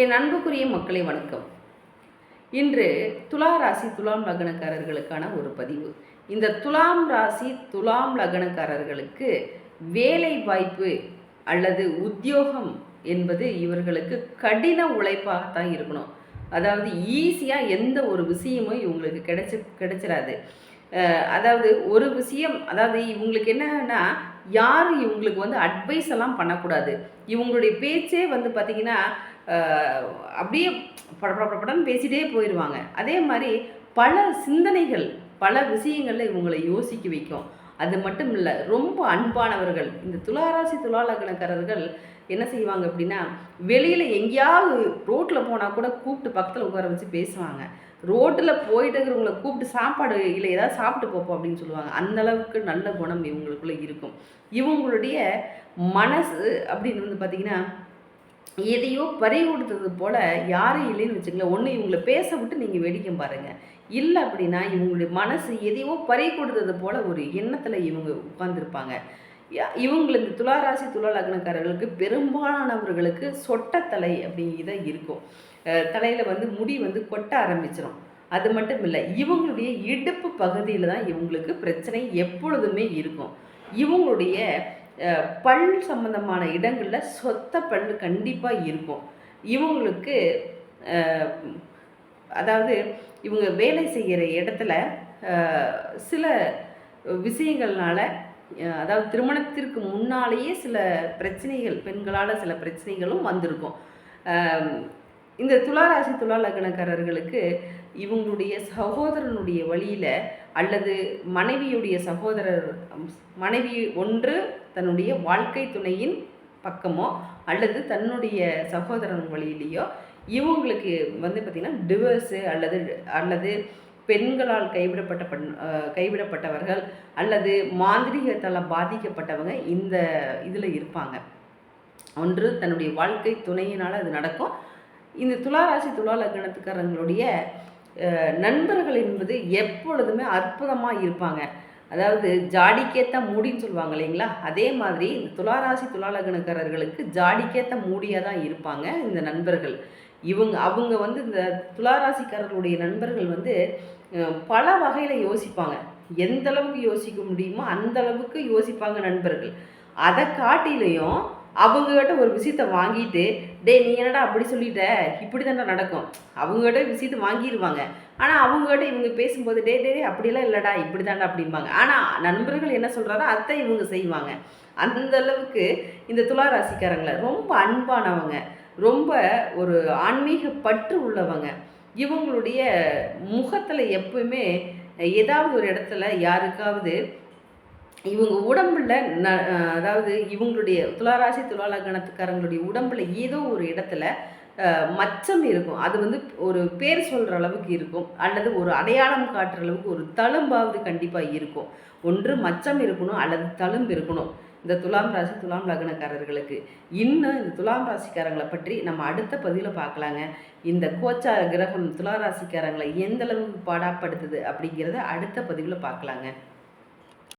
என் அன்புக்குரிய மக்களை வணக்கம். இன்று துலா ராசி துலாம் லக்னக்காரர்களுக்கான ஒரு பதிவு. இந்த துலாம் ராசி துலாம் லக்னக்காரர்களுக்கு வேலை வாய்ப்பு அல்லது உத்தியோகம் என்பது இவர்களுக்கு கடின உழைப்பாகத்தான் இருக்கணும். அதாவது ஈஸியாக எந்த ஒரு விஷயமும் இவங்களுக்கு கிடைச்சி கிடைச்சிடாது அதாவது ஒரு விஷயம் அதாவது இவங்களுக்கு என்னன்னா யாரும் இவங்களுக்கு வந்து அட்வைஸ் எல்லாம் பண்ணக்கூடாது. இவங்களுடைய பேச்சே வந்து பார்த்திங்கன்னா அப்படியே படப்படப்படன்னு பேசிட்டே போயிடுவாங்க அதே மாதிரி பல சிந்தனைகள் பல விஷயங்களில் இவங்களை யோசிக்க வைக்கும். அது மட்டும் இல்லை ரொம்ப அன்பானவர்கள். இந்த துளாராசி துளாலக்கணக்காரர்கள் என்ன செய்வாங்க அப்படின்னா வெளியில் எங்கேயாவது ரோட்டில் போனால் கூட கூப்பிட்டு பக்கத்தில் உட்கார வச்சு பேசுவாங்க. ரோட்டில் போயிட்டு இருக்கிறவங்கள கூப்பிட்டு சாப்பாடு இல்லை ஏதாவது சாப்பிட்டு போப்போம் அப்படின்னு சொல்லுவாங்க. அந்த அளவுக்கு நல்ல குணம் இவங்களுக்குள்ளே இருக்கும். இவங்களுடைய மனசு அப்படின்னு வந்து பார்த்திங்கன்னா எதையோ பறி கொடுத்தது போல் யாரும் இல்லைன்னு வச்சுங்களேன் ஒன்று இவங்களை பேச விட்டு நீங்கள் வெடிக்கும் பாருங்கள் இல்லை அப்படின்னா இவங்களுடைய மனசு எதையோ பறி கொடுத்தது போல் ஒரு எண்ணத்தில் இவங்க உட்காந்துருப்பாங்க இவங்களை இந்த துளாராசி துளா லக்னக்காரர்களுக்கு பெரும்பாலானவர்களுக்கு சொட்டத்தலை அப்படிங்கிறத இருக்கும். தலையில் வந்து முடி வந்து கொட்ட ஆரம்பிச்சிடும் அது மட்டும் இல்லை இவங்களுடைய இடுப்பு பகுதியில் தான் இவங்களுக்கு பிரச்சனை எப்பொழுதுமே இருக்கும். இவங்களுடைய பல் சம்பந்தமான இடங்களில் சொத்த பல் கண்டிப்பாக இருக்கும். இவங்களுக்கு அதாவது இவங்க வேலை செய்கிற இடத்துல சில விஷயங்கள்னால அதாவது திருமணத்திற்கு முன்னாலேயே சில பிரச்சனைகள் பெண்களால் சில பிரச்சனைகளும் வந்திருக்கும். இந்த துளாராசி துலா லக்னக்காரர்களுக்கு இவங்களுடைய சகோதரனுடைய வழியில் அல்லது மனைவியுடைய சகோதரர் மனைவி ஒன்று தன்னுடைய வாழ்க்கை துணையின் பக்கமோ அல்லது தன்னுடைய சகோதரன் வழியிலேயோ இவங்களுக்கு வந்து பார்த்திங்கன்னா டிவர்ஸு அல்லது அல்லது பெண்களால் கைவிடப்பட்ட பண் கைவிடப்பட்டவர்கள் அல்லது மாந்திரிகத்தால் பாதிக்கப்பட்டவங்க இந்த இதில் இருப்பாங்க. ஒன்று தன்னுடைய வாழ்க்கை துணையினால் அது நடக்கும். இந்த துளாராசி துலா லக்னத்துக்காரங்களுடைய நண்பர்கள் என்பது எப்பொழுதுமே அற்புதமாக இருப்பாங்க. அதாவது ஜாடிக்கேற்ற மூடின்னு சொல்லுவாங்க இல்லைங்களா? அதே மாதிரி இந்த துளாராசி துலா ஜாடிக்கேற்ற மூடியாக தான் இருப்பாங்க இந்த நண்பர்கள். இவங்க அவங்க வந்து இந்த துளாராசிக்காரர்களுடைய நண்பர்கள் வந்து பல வகையில் யோசிப்பாங்க. எந்த அளவுக்கு யோசிக்க முடியுமோ அந்த அளவுக்கு யோசிப்பாங்க நண்பர்கள். அதை காட்டிலையும் அவங்ககிட்ட ஒரு விஷயத்த வாங்கிட்டு டேய் நீ என்னடா அப்படி சொல்லிட்ட? இப்படி தானே நடக்கும். அவங்ககிட்ட விஷயத்த வாங்கிடுவாங்க ஆனால் அவங்ககிட்ட இவங்க பேசும்போது டே டே அப்படிலாம் இல்லைடா இப்படி தாண்டா அப்படிம்பாங்க. ஆனால் நண்பர்கள் என்ன சொல்கிறாரோ அதை இவங்க செய்வாங்க. அந்த அளவுக்கு இந்த துலா ராசிக்காரங்களை ரொம்ப அன்பானவங்க. ரொம்ப ஒரு ஆன்மீக பற்று உள்ளவங்க. இவங்களுடைய முகத்தில் எப்பவுமே ஏதாவது ஒரு இடத்துல யாருக்காவது இவங்க உடம்புல ந அதாவது இவங்களுடைய துளாராசி துலா கணத்துக்காரங்களுடைய உடம்புல ஏதோ ஒரு இடத்துல மச்சம் இருக்கும். அது வந்து ஒரு பேர் சொல்கிற அளவுக்கு இருக்கும். அல்லது ஒரு அடையாளம் காட்டுற அளவுக்கு ஒரு தழும்பாவது கண்டிப்பாக இருக்கும். ஒன்று மச்சம் இருக்கணும் அல்லது தழும்பு இருக்கணும். இந்த துலாம் ராசி துலாம் லக்னக்காரர்களுக்கு. இன்னும் இந்த துலாம் ராசிக்காரங்களை பற்றி நம்ம அடுத்த பதிவில் பார்க்கலாங்க. இந்த கோச்சா கிரகம் துலா ராசிக்காரங்களை எந்த அளவுக்கு பாடாப்படுத்துது அப்படிங்கிறத அடுத்த பதிவில் பார்க்கலாங்க.